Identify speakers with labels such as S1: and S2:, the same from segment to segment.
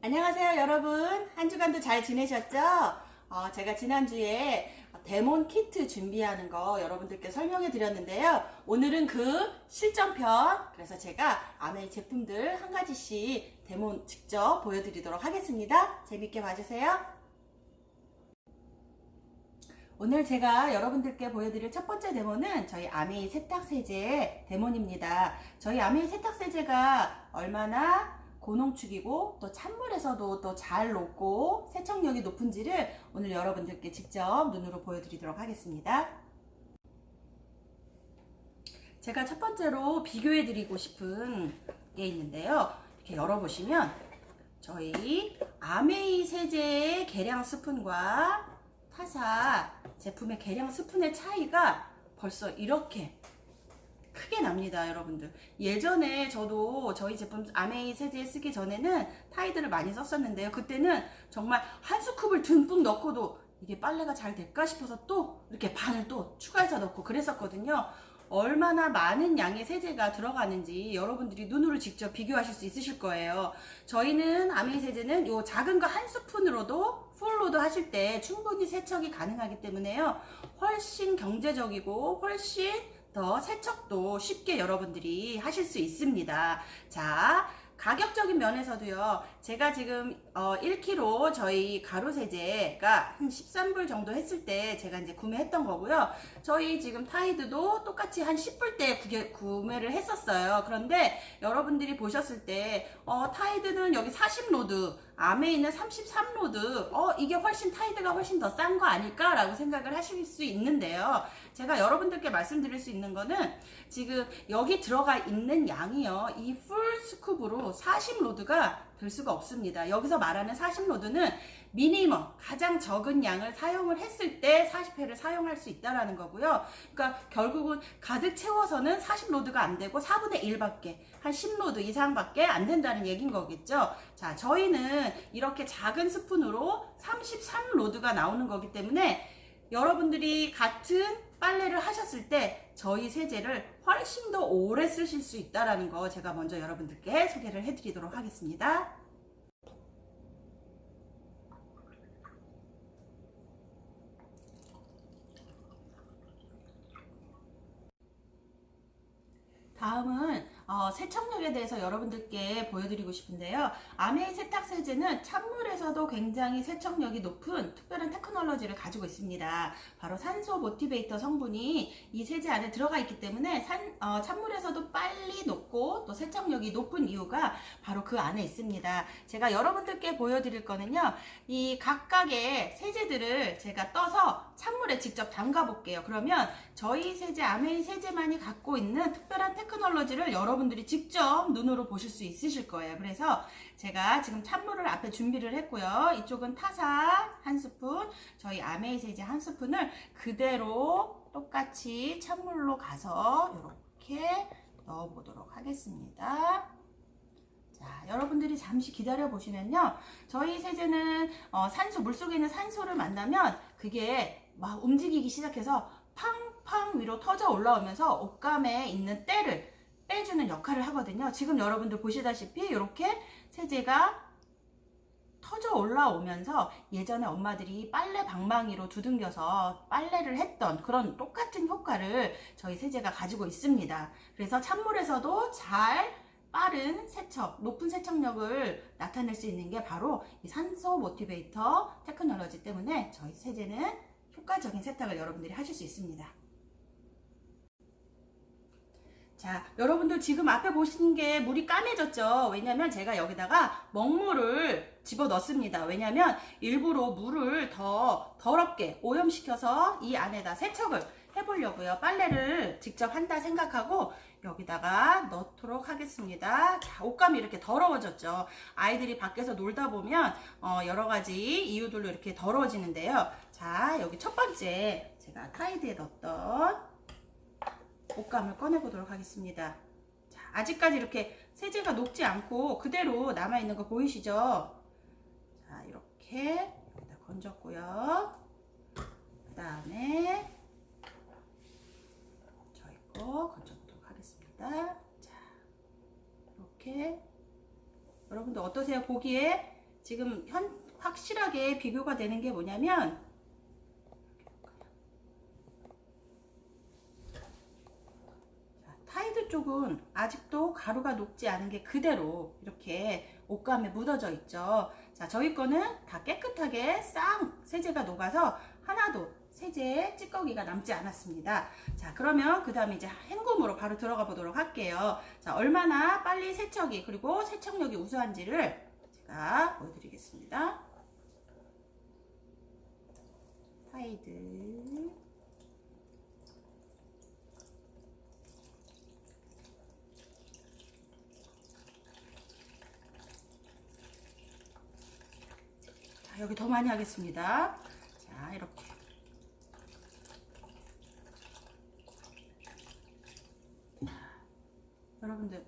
S1: 안녕하세요 여러분 한 주간도 잘 지내셨죠? 어, 제가 지난주에 데몬 키트 준비하는 거 여러분들께 설명해 드렸는데요 오늘은 그 실전편 그래서 제가 아메이 제품들 한 가지씩 데몬 직접 보여드리도록 하겠습니다 재밌게 봐주세요 오늘 제가 여러분들께 보여드릴 첫 번째 데모는 저희 아메이 세탁세제 데모입니다. 저희 아메이 세탁세제가 얼마나 고농축이고 또 찬물에서도 또 잘 녹고 세척력이 높은지를 오늘 여러분들께 직접 눈으로 보여드리도록 하겠습니다. 제가 첫 번째로 비교해 드리고 싶은 게 있는데요. 이렇게 열어보시면 저희 아메이 세제의 계량 스푼과 타사 제품의 계량 스푼의 차이가 벌써 이렇게 크게 납니다, 여러분들. 예전에 저도 저희 제품 아메이 세제 쓰기 전에는 타이드를 많이 썼었는데요. 그때는 정말 한 스쿱을 듬뿍 넣고도 이게 빨래가 잘 될까 싶어서 또 이렇게 반을 또 추가해서 넣고 그랬었거든요. 얼마나 많은 양의 세제가 들어가는지 여러분들이 눈으로 직접 비교하실 수 있으실 거예요. 저희는 아메이 세제는 요 작은 거 한 스푼으로도 풀로드 하실 때 충분히 세척이 가능하기 때문에요. 훨씬 경제적이고 훨씬 더 세척도 쉽게 여러분들이 하실 수 있습니다. 자, 가격적인 면에서도요. 제가 지금 어 1kg 저희 가루 세제가 한 13불 정도 했을 때 제가 이제 구매했던 거고요. 저희 지금 타이드도 똑같이 한 10불 때 구개- 구매를 했었어요. 그런데 여러분들이 보셨을 때 어, 타이드는 여기 40로드, 아메이는 33로드. 어, 이게 훨씬 타이드가 훨씬 더 싼 거 아닐까 라고 생각을 하실 수 있는데요. 제가 여러분들께 말씀드릴 수 있는 거는 지금 여기 들어가 있는 양이요. 이 풀 스쿱으로 40로드가 될 수가 없습니다. 여기서 말하는 40로드는 미니멈 가장 적은 양을 사용을 했을 때 40회를 사용할 수 있다라는 거고요. 그러니까 결국은 가득 채워서는 40로드가 안 되고 4분의 1밖에 한 10로드 이상밖에 안 된다는 얘기인 거겠죠. 자, 저희는 이렇게 작은 스푼으로 33로드가 나오는 거기 때문에 여러분들이 같은 빨래를 하셨을 때 저희 세제를 훨씬 더 오래 쓰실 수 있다라는 거 제가 먼저 여러분들께 소개를 해드리도록 하겠습니다. 다음은 어, 세척력에 대해서 여러분들께 보여드리고 싶은데요. 아메이 세탁세제는 찬물에서도 굉장히 세척력이 높은 특별한 테크놀로지를 가지고 있습니다. 바로 산소 모티베이터 성분이 이 세제 안에 들어가 있기 때문에 산, 어, 찬물에서도 빨리 녹고 또 세척력이 높은 이유가 바로 그 안에 있습니다. 제가 여러분들께 보여드릴 거는요. 이 각각의 세제들을 제가 떠서 찬물에 직접 담가 볼게요. 그러면 저희 세제, 아메이 세제만이 갖고 있는 특별한 테크놀로지를 여러분 들이 직접 눈으로 보실 수 있으실 거예요. 그래서 제가 지금 찬물을 앞에 준비를 했고요. 이쪽은 타사 한 스푼, 저희 아메이 세제 한 스푼을 그대로 똑같이 찬물로 가서 이렇게 넣어 보도록 하겠습니다. 자, 여러분들이 잠시 기다려 보시면요. 저희 세제는 어, 산소, 물속에 있는 산소를 만나면 그게 막 움직이기 시작해서 팡팡 위로 터져 올라오면서 옷감에 있는 때를 빼주는 역할을 하거든요. 지금 여러분들 보시다시피 이렇게 세제가 터져 올라오면서 예전에 엄마들이 빨래 방망이로 두둥겨서 빨래를 했던 그런 똑같은 효과를 저희 세제가 가지고 있습니다. 그래서 찬물에서도 잘 빠른 세척, 높은 세척력을 나타낼 수 있는 게 바로 이 산소 모티베이터 테크놀로지 때문에 저희 세제는 효과적인 세탁을 여러분들이 하실 수 있습니다. 자, 여러분들 지금 앞에 보시는 게 물이 까매졌죠? 왜냐면 제가 여기다가 먹물을 집어 넣습니다. 왜냐면 일부러 물을 더 더럽게 오염시켜서 이 안에다 세척을 해보려고요. 빨래를 직접 한다 생각하고 여기다가 넣도록 하겠습니다. 자, 옷감이 이렇게 더러워졌죠. 아이들이 밖에서 놀다 보면 어, 여러 가지 이유들로 이렇게 더러워지는데요. 자, 여기 첫 번째 제가 타이드에 넣었던 옷감을 꺼내보도록 하겠습니다. 자, 아직까지 이렇게 세제가 녹지 않고 그대로 남아있는 거 보이시죠? 자, 이렇게 여기다 건졌고요. 그 다음에 저희 거 건져보도록 하겠습니다. 자, 이렇게 여러분들 어떠세요? 보기에 지금 현 확실하게 비교가 되는 게 뭐냐면 자, 타이드 쪽은 아직도 가루가 녹지 않은 게 그대로 이렇게 옷감에 묻어져 있죠. 자, 저희 거는 다 깨끗하게 쌍 세제가 녹아서 하나도 세제에 찌꺼기가 남지 않았습니다. 자, 그러면 그 다음에 이제 헹굼으로 바로 들어가 보도록 할게요. 자, 얼마나 빨리 세척이 그리고 세척력이 우수한지를 제가 보여드리겠습니다. 타이드. 자, 여기 더 많이 하겠습니다. 자, 이렇게. 여러분들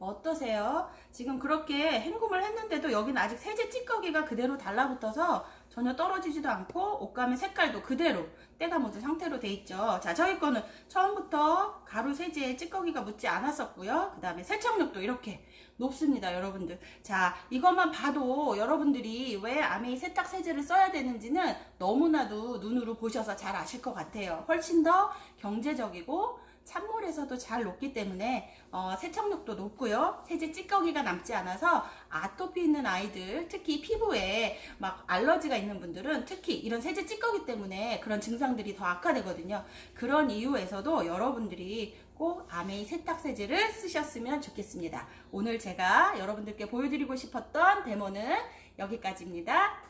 S1: 어떠세요? 지금 그렇게 헹굼을 했는데도 여기는 아직 세제 찌꺼기가 그대로 달라붙어서 전혀 떨어지지도 않고 옷감의 색깔도 그대로 때가 묻은 상태로 돼 있죠. 자, 저희 거는 처음부터 가루 세제에 찌꺼기가 묻지 않았었고요. 그 다음에 세척력도 이렇게 높습니다, 여러분들. 자, 이것만 봐도 여러분들이 왜 아메이 세탁 세제를 써야 되는지는 너무나도 눈으로 보셔서 잘 아실 것 같아요. 훨씬 더 경제적이고 찬물에서도 잘 녹기 때문에 어, 세척력도 높고요. 세제 찌꺼기가 남지 않아서 아토피 있는 아이들, 특히 피부에 막 알러지가 있는 분들은 특히 이런 세제 찌꺼기 때문에 그런 증상들이 더 악화되거든요. 그런 이유에서도 여러분들이 꼭 아메이 세탁 세제를 쓰셨으면 좋겠습니다. 오늘 제가 여러분들께 보여드리고 싶었던 데모는 여기까지입니다.